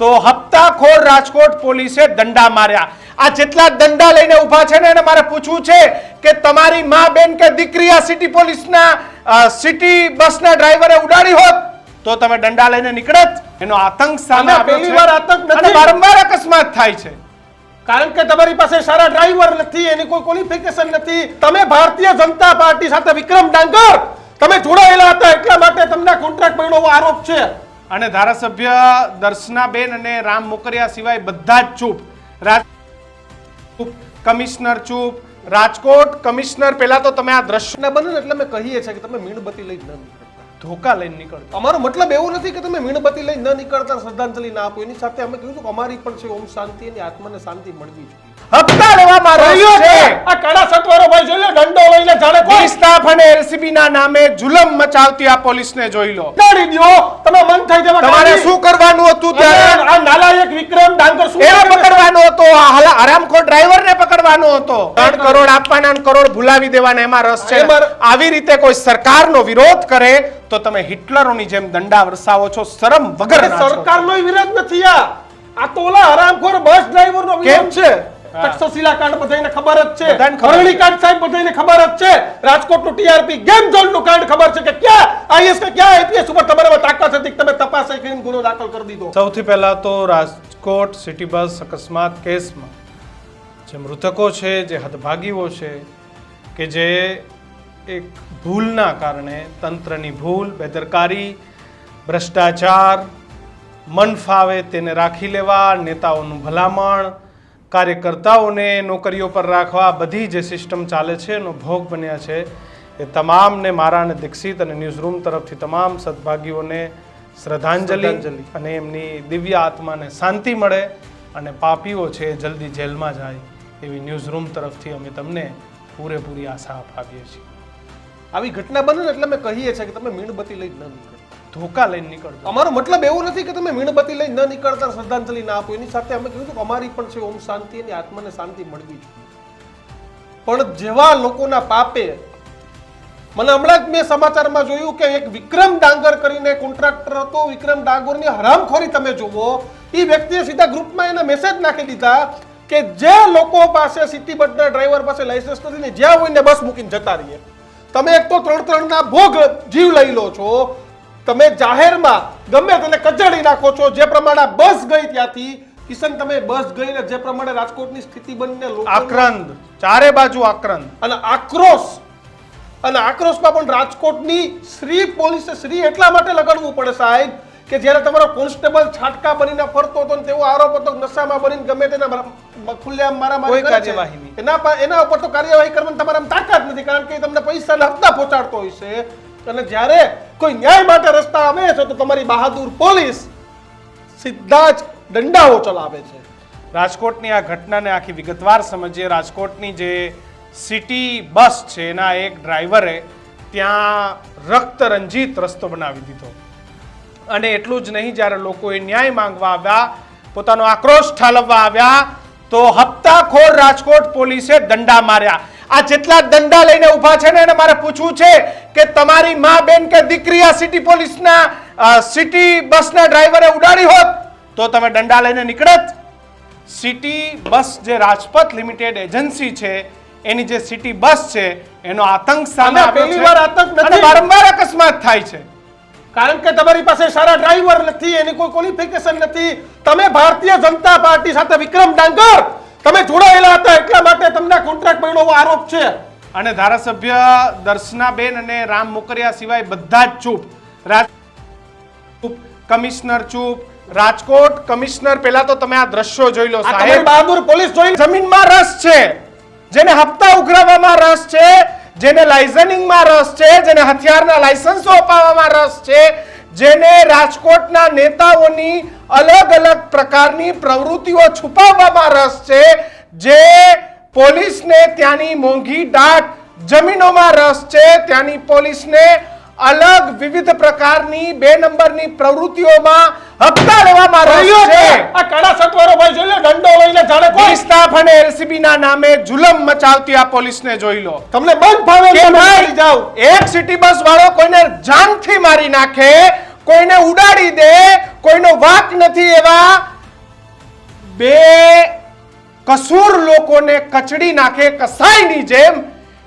તો હપ્તાખોર રાજકોટ પોલીસે દંડા માર્યા. આ જેટલા દંડા લઈને ઊભા છે ને એને મારે પૂછવું છે કે તમારી માં બેન કે દીકરી આ સિટી પોલીસના સિટી બસના ડ્રાઈવરે ઉડાડી હોત? તો તમે દંડા લઈને નીકળત? એનો આતંક સામે પહેલી વાર આતંક નથી. વારંવાર અકસ્માત થાય છે. કારણ કે તમારી પાસે સારા ડ્રાઈવર નથી એની કોઈ ક્વોલિફિકેશન નથી. તમે ભારતીય જનતા પાર્ટી સાથે વિક્રમ ડાંગર. તમે જોડાયેલા હતા એટલા માટે તમને કોન્ટ્રાક્ટ મળ્યો આરોપ છે. અને ધારાસભ્ય દર્શનાબેન અને રામ મોકરિયા સિવાય બધા જ ચૂપ. કમિશનર ચૂપ રાજકોટ કમિશનર પહેલા તો તમે આ દ્રશ્ય ના બને એટલે અમે કહીએ છીએ કે તમે મીણબત્તી લઈ ન નીકળતા. ધોકા લઈને નીકળતો. અમારો મતલબ એવું નથી કે તમે મીણબત્તી લઈ ન નીકળતા શ્રદ્ધાંજલિ ના આપો. એની સાથે અમે કહ્યું કે અમારી પણ છે ઓમ શાંતિ અને આત્માને શાંતિ મળવી જોઈએ. હપ્તા લેવામાં રહ્યો છે છે. આ કાળા શર્ટવાળો ભાઈ જોઈ લો દંડો લઈને જાણે કોઈ. સ્ટાફ અને એલસીબી ના નામે જુલમ મચાવતી આ પોલીસને જોઈ લો. ઉડાડી દ્યો. તમે મન થઈ જવા તમારે શું કરવાનું હતું ત્યારે? આ નાલાયક વિક્રમ ડાંગર શું એને પકડવાનો હતો. આ હલા હરામખોર ડ્રાઈવરને પકડવાનો હતો. ત્રણ કરોડ આપવાના કરોડ ભૂલાવી દેવાના એમાં રસ છે આવી રીતે કોઈ સરકારનો વિરોધ કરે તો તમે હિટલરોની જેમ દંડા વરસાવો છો શરમ વગર સરકાર સરકારનો વિરોધ નથી આ. આ તો ઓલા હરામખોર બસ ડ્રાઈવરનો વિરોધ છે. તક્ષશિલા કાંડ બધાને ખબર જ છે. હરણી કાંડ સાહેબ બધાને ખબર જ છે. રાજકોટનું ટીઆરપી ગેમ ઝોનનું કાંડ ખબર છે કે ક્યાં? આઈએસ કે ક્યાં આઈપીએસ ઉપર તમારામાં તાકાત હતી તમે તપાસ કરીને ગુનો દાખલ કરી દીધો? સૌથી પહેલા તો રાજકોટ સિટી બસ અકસ્માત કેસમાં જે મૃતકો છે જે હદભાગીઓ છે કે જે એક ભૂલના કારણે તંત્રની ભૂલ બેદરકારી ભ્રષ્ટાચાર મન ફાવે તેને રાખી લેવા નેતાઓનું ભલામણ કાર્યકર્તાઓને નોકરીઓ પર રાખવા બધી જે સિસ્ટમ ચાલે છે એનો ભોગ બન્યા છે એ તમામને મારા અને દીક્ષિત અને ન્યૂઝરૂમ તરફથી તમામ સદભાગીઓને શ્રદ્ધાંજલિ. અને એમની દિવ્ય આત્માને શાંતિ મળે અને પાપીઓ છે એ જલ્દી જેલમાં જાય એવી ન્યૂઝરૂમ તરફથી અમે તમને પૂરેપૂરી આશા અપાવીએ છીએ આવી ઘટના બને એટલે અમે કહીએ છીએ કે તમે મીણબત્તી લઈ જ ન નીકળતા ધોકા લઈને નીકળજો. અમારો મતલબ એવું નથી કે તમે મીણબત્તી લઈ ન નીકળતા, શ્રદ્ધાંજલિ ના આપો. એની સાથે અમે કીધું કે અમારી પણ છે ઓમ શાંતિ અને આત્માને શાંતિ મળવી પણ જેવા લોકોના પાપે, મને હમણાં જ મેં સમાચારમાં જોયું કે એક વિક્રમ ડાંગર કરીને કોન્ટ્રાક્ટર હતો. વિક્રમ ડાંગરની હરામખોરી તમે જુઓ. એ વ્યક્તિએ સીધા ગ્રુપમાં એને મેસેજ નાખી દીધા કે જે લોકો પાસે સિટી બસના ડ્રાઈવર પાસે લાઇસન્સ નથી ને જ્યાં હોય ને બસ મૂકીને જતા રહીએ. તમે એક તો ત્રણ ત્રણના ભોગ જીવ લઈ લો છો. તમે જાહેરમાં ગમે તેને કચડી નાખો છો જે પ્રમાણે બસ ગઈ ત્યાંથી કિશન તમે બસ ગઈને જે પ્રમાણે રાજકોટની સ્થિતિ બનીને આક્રંદ ચારે બાજુ આક્રંદ. અને આક્રોશ અને આક્રોશમાં પણ રાજકોટની શ્રી પોલીસે શ્રી એટલા માટે લગાડવું પડે સાહેબ કે જ્યારે તમારો કોન્સ્ટેબલ છાટકા બનીને ફરતો હતો ને તેવો આરોપ હતો નશામાં બનીને ગમે તેના મર- ખુલ્લેઆમ મારામારી કોઈ કાર્યવાહી એના પર- એના ઉપર તો કાર્યવાહી કરવાની તમારા તાકાત નથી કારણ કે તમને પૈસાના હપ્તા પહોંચાડતો હોય છે. અને જ્યારે કોઈ ન્યાય માટે રસ્તા આવે છે તો તમારી બહાદુર પોલીસ સીધા જ દંડાઓ ચલાવે છે. રાજકોટની આ ઘટનાને આખી વિગતવાર સમજીએ. રાજકોટની જે સિટી બસ છે, એના એક ડ્રાઈવરે ત્યાં રક્તરંજિત રસ્તો બનાવી દીધો. અને એટલું જ નહીં, જ્યારે લોકોએ ન્યાય માંગવા આવ્યા, પોતાનો આક્રોશ ઠાલવવા આવ્યા, તો હપ્તાખોર રાજકોટ પોલીસે દંડા માર્યા. આ જેટલા દંડા લઈને ઊભા છે ને એને મારે પૂછવું છે કે તમારી માં બેન કે દીકરી આ સિટી પોલીસના સિટી બસના ડ્રાઈવરે ઉડાડી હોત તો તમે દંડા લઈને નીકળત. સિટી બસ જે રાજપથ લિમિટેડ એજન્સી છે એની જે સિટી બસ છે એનો આતંક સામે પહેલી વાર આતંક નથી. વારંવાર અકસ્માત થાય છે. કારણ કે તમારી પાસે સારા ડ્રાઈવર નથી એની કોઈ ક્વોલિફિકેશન નથી. તમે ભારતીય જનતા પાર્ટી સાથે વિક્રમ ડાંગર તમે જોડાયેલા હતા એટલા માટે તમને કોન્ટ્રાક્ટ મળ્યો આરોપ છે. અને ધારાસભ્ય દર્શનાબેન અને રામ મોકરિયા સિવાય બધા જ ચૂપ. રાજ ચૂપ કમિશનર ચૂપ રાજકોટ કમિશનર પહેલા તો તમે આ દ્રશ્યો જોઈ લો સાહેબ. બહાદુર પોલીસ જોઈ જમીનમાં રસ છે જેને હપ્તા ઉઘરાવવામાં રસ છે જેને લાઇઝનિંગમાં રસ છે જેને હથિયારના લાયસન્સો અપાવવામાં રસ છે જેને રાજકોટના નેતાઓની અલગ અલગ પ્રકારની પ્રવૃત્તિઓ છુપાવવામાં રસ છે જે પોલીસને ત્યાંની મોંઘી દાટ જમીનોમાં રસ છે ત્યાંની પોલીસને અલગ વિવિધ પ્રકારની બે નંબરની પ્રવૃત્તિઓમાં હપ્તા લેવામાં રહ્યો રસ છે. આ કાળા શર્ટવાળો ભાઈ જોઈ લો દંડો લઈને જાણે કોઈ. સ્ટાફ અને એલસીબી ના નામે જુલમ મચાવતી આ પોલીસને જોઈ લો. તમને બંધ ફાવે કે ભાઈ, જાવ જાઓ. એક સિટી બસ વાળો કોઈને જાનથી મારી નાખે કોઈને ઉડાડી દે, કોઈનો વાક નથી એવા બે કસૂર લોકોને કચડી નાખે, કસાઈની જેમ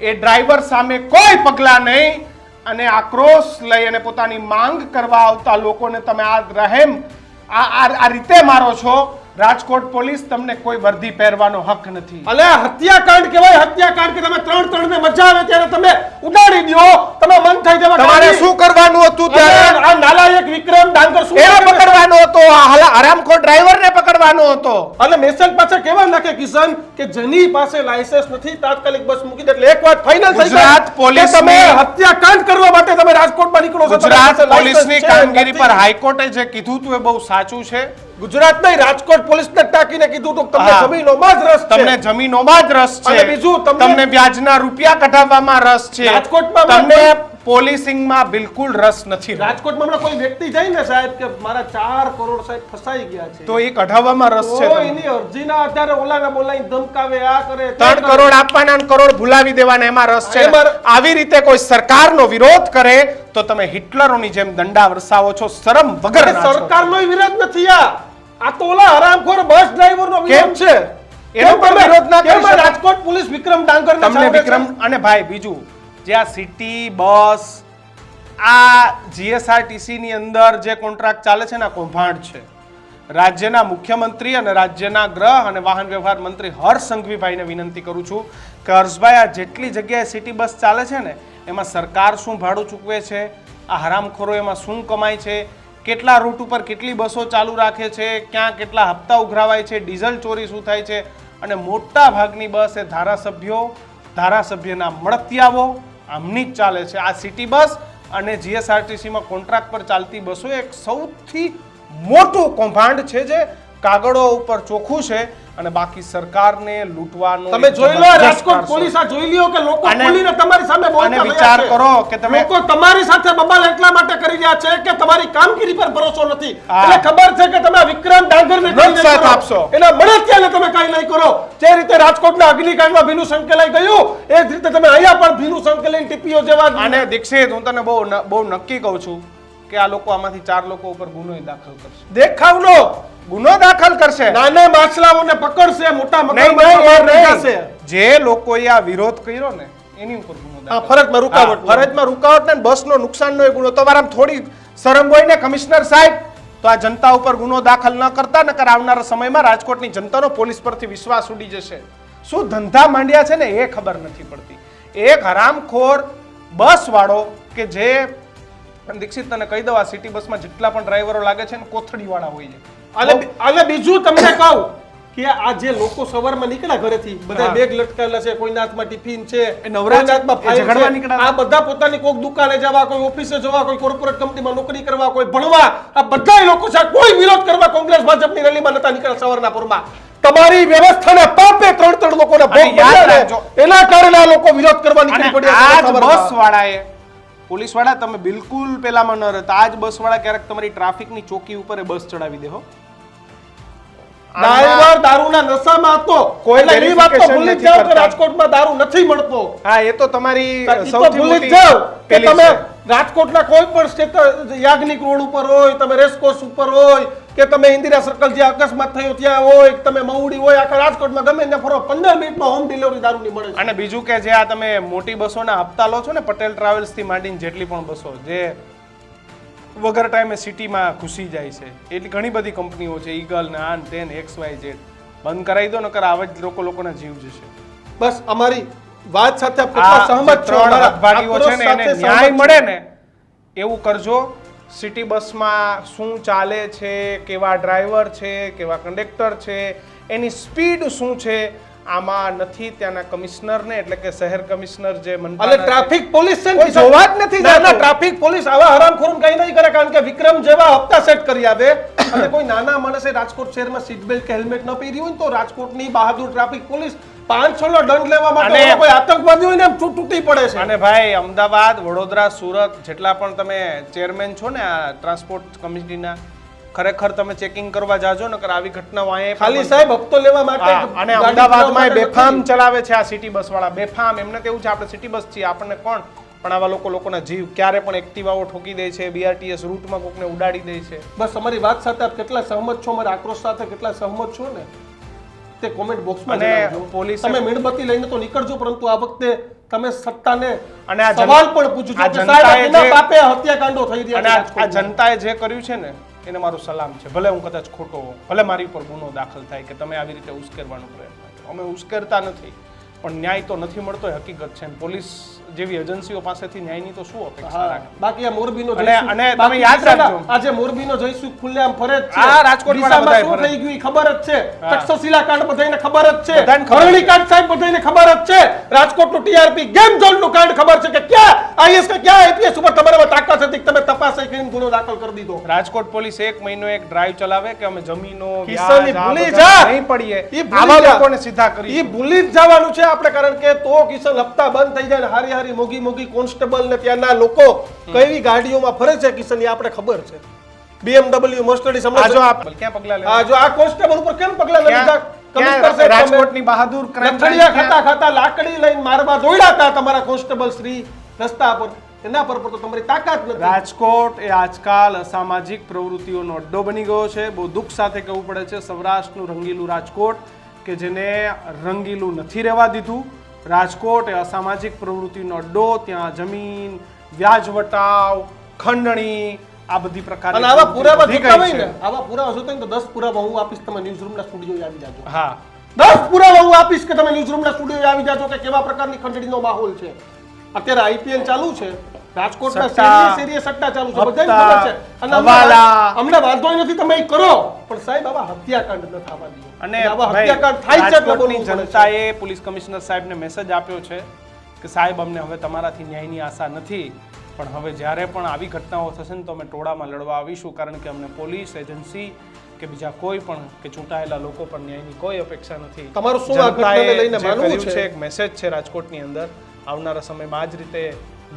એ ડ્રાઈવર સામે કોઈ પગલાં નહીં અને આક્રોશ લઈ અને પોતાની માંગ કરવા આવતા લોકોને તમે આ રહેમ આ આ- રીતે મારો છો. રાજકોટ પોલીસ તમને કોઈ વર્દી પહેરવાનો હક નથી. અલે હત્યાકાંડ કહેવાય હત્યાકાંડ કે તમે ત્રણ ત્રણ ને મજા આવે ત્યારે તમે ઉડાડી દો તમે મન થઈ જવા તમારે શું કરવાનું હતું ત્યારે? આ નાલાયક વિક્રમ ડાંગર શું હતો હલા- ડ્રાઈવરને પકડવાનો હતો. અને મેસેજ પાછા કેવા નાખે કિશન કે જેની પાસે લાયસન્સ નથી તાત્કાલિક બસ મૂકી દે. એટલે એક વાત ફાઇનલ થઈ ગુજરાત પોલીસ તમે હત્યાકાંડ કરવા માટે તમે રાજકોટમાં નીકળો છો ગુજરાત પોલીસની કામગીરી પર હાઈકોર્ટે જે કીધું તું એ બહુ સાચું છે. ગુજરાત નહીં રાજકોટ પોલીસને ટાંકીને કીધું તો તમને જમીનોમાં જ રસ છે. તમને જમીનોમાં જ રસ છે. અને બીજું તમને- વ્યાજના રૂપિયા કઢાવવામાં રસ છે. રાજકોટમાં તમને પોલીસિંગમાં બિલકુલ રસ નથી રાજકોટમાં હમણાં કોઈ વ્યક્તિ જાય ને સાહેબ કે મારા ચાર કરોડ સાહેબ ફસાઈ ગયા છે. તો એ કઢાવવામાં રસ છે એની અરજીના આધારે ઓલાને બોલાઈ ધમકાવે આ કરે ત્રણ કરોડ આપવાના કરોડ ભૂલાવી દેવાના એમાં રસ છે આવી રીતે કોઈ સરકારનો વિરોધ કરે તો તમે હિટલરોની જેમ દંડા વરસાવો છો શરમ વગર સરકારનો વિરોધ નથી આ. આ તો ઓલા હરામખોર બસ ડ્રાઈવરનો વિરોધ છે. એનો પણ વિરોધ ના કરી? રાજકોટ પોલીસ વિક્રમ ડાંગર તમને વિક્રમ અને ભાઈ બીજું જે આ સિટી, બસ, આ જીએસઆરટીસીની અંદર જે કોન્ટ્રાક્ટ ચાલે છે ને, આ કૌભાંડ છે. રાજ્યના મુખ્યમંત્રી અને રાજ્યના ગ્રહ અને વાહન વ્યવહાર મંત્રી હર્ષ સંઘવીભાઈને વિનંતી કરું છું કે હર્ષભાઈ, આ જેટલી જગ્યાએ સિટી, બસ ચાલે છે ને, એમાં સરકાર શું ભાડું ચૂકવે છે? આ હરામખોરો એમાં શું કમાય છે? કેટલા રૂટ ઉપર કેટલી બસો ચાલુ રાખે છે? ક્યાં કેટલા હપ્તા ઉઘરાવાય છે? ડીઝલ ચોરી શું થાય છે? અને મોટા ભાગની બસ એ ધારાસભ્યો, ધારાસભ્યના મળતિયાઓ આમની જ ચાલે છે. આ સિટી બસ અને જીએસઆરટીસીમાં કોન્ટ્રાક્ટ પર ચાલતી બસો એક સૌથી મોટું કૌભાંડ છે જે કાગળો ઉપર ચોખ્ખું છે અને બાકી સરકારને લૂંટવાનો તમે જોઈ લો રાજકોટ પોલીસ આ જોઈ લ્યો કે લોકો ખોલીને તમારી સામે બોલતા અને વિચાર કરો કે તમે- લોકો તમારી સાથે બબાલ એટલા માટે કરી રહ્યા છે કે તમારી કામગીરી પર ભરોસો નથી. એટલે ખબર છે કે તમે વિક્રમ ડાંગરને કઈ સાથ. આપશો. એના મળતિયાને તમે કઈ નહીં કરો. જે રીતે રાજકોટના અગ્નિકાંડમાં ભીનું સંકેલાઈ ગયું એ જ રીતે તમે અહીંયા પણ ભીનું સંકેલાઈને ટીપીઓ જેવા અને દીક્ષિત હું તને બહુ બહુ નક્કી કહું છું. કે આ લોકો આમાંથી ચાર લોકો ઉપર ગુનો દાખલ કરશે. દેખાવનો. ગુનો દાખલ કરશે. નાના માછલાઓને પકડશે મોટા મગરમચ્છો. જે લોકોએ આ વિરોધ કર્યો ને એની ઉપર ગુનો હા, દાખલ ફરજમાં રૂકાવટ ફરજમાં રૂકાવટ ને બસનો નુકસાનનો એ ગુનો. તમારા થોડી શરમ હોય ને કમિશનર સાહેબ તો આ જનતા ઉપર ગુનો દાખલ ન કરતા નકર આવનારા સમયમાં રાજકોટની જનતાનો પોલીસ પરથી વિશ્વાસ ઉડી જશે. શું ધંધા માંડ્યા છે ને એ ખબર નથી પડતી. એક હરામખોર બસ વાળો કે જે અને દીક્ષિત તને કહી દઉં આ સિટી બસમાં જેટલા પણ ડ્રાઈવરો લાગે છે ને કોથળીવાળા હોય છે અને બીજું તમને કહું કે આ જે લોકો સવારમાં નીકળ્યા ઘરેથી બધા બેગ લટકાયેલા છે કોઈના હાથમાં ટિફિન છે એ નવરા છે? હાથમાં. આ બધા પોતાની કોઈક દુકાને જવા કોઈ ઓફિસે જવા કોઈ કોર્પોરેટ કંપનીમાં નોકરી કરવા કોઈ ભણવા આ બધા લોકો છે કોઈ વિરોધ કરવા કોંગ્રેસ ભાજપની રેલીમાં નતા નીકળ્યા સવારના પૂરમાં તમારી વ્યવસ્થાને પાપે ત્રણ ત્રણ લોકોને ભોગ. એના કારણે આ લોકો વિરોધ કરવા નીકળી પડ્યા. બસ વાળાએ પોલીસવાળા તમે બિલકુલ પેલામાં ન રહેતા. આ જ બસ ક્યારેક તમારી ટ્રાફિકની ચોકી ઉપર બસ ચડાવી દેહો ડ્રાઈવર દારૂના નશામાં હતો. કોઈ એટલે એ વાત તો ભૂલી જ કે રાજકોટમાં દારૂ નથી મળતો. હા એ તો તમારી સૌથી ભૂલી જ કે તમે છે. રાજકોટના કોઈ પણ યાજ્ઞિક રોડ ઉપર હોય તમે રેસકોર્સ ઉપર હોય કે તમે ઇન્દિરા સર્કલ જે અકસ્માત થયો ત્યાં હોય તમે મહુડી હોય આખા રાજકોટમાં ગમે ને ફરો પંદર મિનિટમાં હોમ ડિલિવરી દારૂની મળે અને બીજું કે જે આ તમે મોટી બસોના હપ્તા લો છો ને પટેલ ટ્રાવેલ્સથી માંડીને જેટલી પણ બસો જે વગર ટાઈમે સિટીમાં ઘૂસી જાય છે. એટલી ઘણી બધી કંપનીઓ છે ઈગલ ને આન તેન એક્સ વાય ઝેડ. બંધ કરાવી દો નકર આવા જ લોકો લોકોના જીવ જશે. બસ અમારી વાત સાથે સહમત છો અમારા. છે ને એને ન્યાય મળે ને એવું કરજો. સિટી બસમાં શું ચાલે છે કેવા ડ્રાઈવર છે કેવા કંડક્ટર છે એની સ્પીડ શું છે આમાં નથી ત્યાંના કમિશનરને એટલે કે શહેર કમિશનર જે મનપાના ટ્રાફિક પોલીસ કોઈ જોવા જ નથી ના, ના, ટ્રાફિક પોલીસ આવા હરામખોરોને કંઈ નહીં કરે કારણ કે વિક્રમ જેવા હપ્તા સેટ કરી આપે. અને કોઈ નાના માણસે રાજકોટ શહેરમાં સીટ બેલ્ટ કે હેલ્મેટ ન પહેર્યું હોય તો રાજકોટની બહાદુર ટ્રાફિક પોલીસ પાંચસો નો દંડ લેવા માટે કોઈ આતંકવાદી હોય ને તૂટી પડે છે. અને ભાઈ અમદાવાદ વડોદરા સુરત જેટલા પણ તમે ચેરમેન છો ને આ ટ્રાન્સપોર્ટ કમિટીના ખરેખર તમે ચેકિંગ કરવા જાજો નકર આવી ઘટનાઓ અહીંયા ખાલી સાહેબ હપ્તો લેવા માટે અને અમદાવાદમાં બેફામ ચલાવે છે આ સિટી બસ વાળા બેફામ એમને કેવું છે આપણે સિટી બસ છીએ આપણને કોણ? પણ આવા લોકો લોકોના જીવ ક્યારે પણ એક્ટિવાઓ ઠોકી દે છે બીઆરટીએસ રૂટમાં કોકને ઉડાડી દે છે. બસ અમારી વાત સાથે આપ કેટલા સહમત છો? અમારા આક્રોશ સાથે કેટલા સહમત છો ને? તે કોમેન્ટ બોક્સમાં અને પોલીસે- તમે મીણબત્તી લઈને તો નીકળજો પરંતુ આ વખતે તમે સત્તાને અને આ સવાલ પણ પૂછજો આ કે જનતાએ જે- પાપે હત્યાકાંડો થઈ રહ્યા અને આ જનતાએ જે કર્યું છે ને એને મારું સલામ છે. ભલે હું કદાચ ખોટો હોઉં ભલે મારી ઉપર ગુનો દાખલ થાય કે તમે આવી રીતે ઉશ્કેરવાનો પ્રયત્ન કરો. અમે ઉશ્કેરતા નથી. પણ ન્યાય તો નથી મળતો એ હકીકત છે. પોલીસ જેવી એજન્સીઓ પાસેથી ન્યાયની તો શું અપેક્ષા રાખે? બાકી આ મોરબીનો અને- અને તમે યાદ રાખજો. આજે મોરબીનો જયસુખ ખુલ્લેઆમ ફરે જ છે. આ રાજકોટવાળા ડીસામાં શું થઈ ગયું ખબર જ છે. તક્ષશિલા કાંડ બધાને ખબર જ છે. છે. કાંડ સાહેબ બધાને ખબર જ છે. રાજકોટનું ટીઆરપી ગેમ ઝોનનું કાંડ ખબર છે કે ક્યાં? આઈએસ કે ક્યાં આઈપીએસ ઉપર તમારામાં તાકાત હતી તમે તપાસ કરીને ગુનો દાખલ કરી દીધો. રાજકોટ પોલીસ એક મહિનો એક ડ્રાઈવ ચલાવે કે અમે જમીનો કિસ્સાની ભૂલી જા. નહીં પડીએ. આવા લોકોને સીધા કરી એ ભૂલી જ જવાનું છે. આપણે કારણ કે તો કિશન હપ્તા બંધ થઈ જાય ને હારી હારી મોગી મોગી કોન્સ્ટેબલ ને ત્યાંના લોકો કઈ ગાડીઓમાં ફરે છે કિશન એ આપણે ખબર છે. બીએમડબલ્યુ મર્સિડીઝ આ હમણાં જો આપ ક્યાં પગલા લેવા? આ જો આ કોન્સ્ટેબલ ઉપર કેમ પગલા નથી લીધા? કમિશનર સાહેબ રાજકોટની બહાદુર લથડિયા ખાતા ખાતા લાકડી લઈને મારવા દોડ્યા હતા તમારા કોન્સ્ટેબલ શ્રી રસ્તા પર. એના પર પર તો તમારી તાકાત નથી. રાજકોટ એ આજકાલ અસામાજિક પ્રવૃત્તિઓનો અડ્ડો બની ગયો છે. બહુ દુઃખ સાથે કહેવું પડે છે સૌરાષ્ટ્રનું રંગીલું રાજકોટ. કે જેને રંગીલું નથી રહેવા દીધું. રાજકોટ એ અસામાજિક પ્રવૃત્તિનો અડ્ડો ત્યાં જમીન વ્યાજ વટાવ ખંડણી આ બધી પ્રકાર અને આવા પુરાવા જોતા હોય ને આવા પુરાવા જોતા હોય તો દસ પુરાવા હું આપીશ તમે ન્યૂઝ રૂમના સ્ટુડિયો આવી જાજો. હા. દસ પુરાવા હું આપીશ કે તમે ન્યૂઝ રૂમના સ્ટુડિયો આવી જાજો કે કેવા પ્રકારની ખંડણીનો માહોલ છે. અત્યારે આઈપીએલ ચાલુ છે. રાજકોટના સટ્ટા, શેરીએ શેરીએ સટ્ટા ચાલુ છે બધાને ખબર છે અને અમને હવાલા. અમને વાંધો નથી તમે એ કરો પણ સાહેબ આવા હત્યાકાંડ ન થવા દો અને આવા ભાઈ, હત્યાકાંડ થાય છે એટલે રાજકોટની બોલવું પડે છે. જનતાએ પોલીસ કમિશનર સાહેબને મેસેજ આપ્યો છે કે સાહેબ અમને હવે તમારાથી ન્યાયની આશા નથી પણ હવે જ્યારે પણ આવી ઘટનાઓ થશે ને તો અમે ટોળામાં લડવા આવીશું કારણ કે અમને પોલીસ એજન્સી કે બીજા કોઈ પણ કે ચૂંટાયેલા લોકો પર ન્યાયની કોઈ અપેક્ષા નથી તમારું શું આ ઘટનાને લઈને જે માનવું કર્યું છે? છે એક મેસેજ છે રાજકોટની અંદર આવનારા સમયમાં આ જ રીતે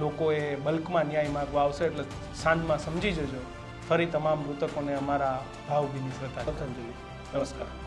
લોકોએ બલ્કમાં ન્યાય માગવા આવશે એટલે સાંજમાં સમજી જજો. ફરી તમામ મૃતકોને અમારા ભાવભીની શ્રદ્ધા નમસ્કાર.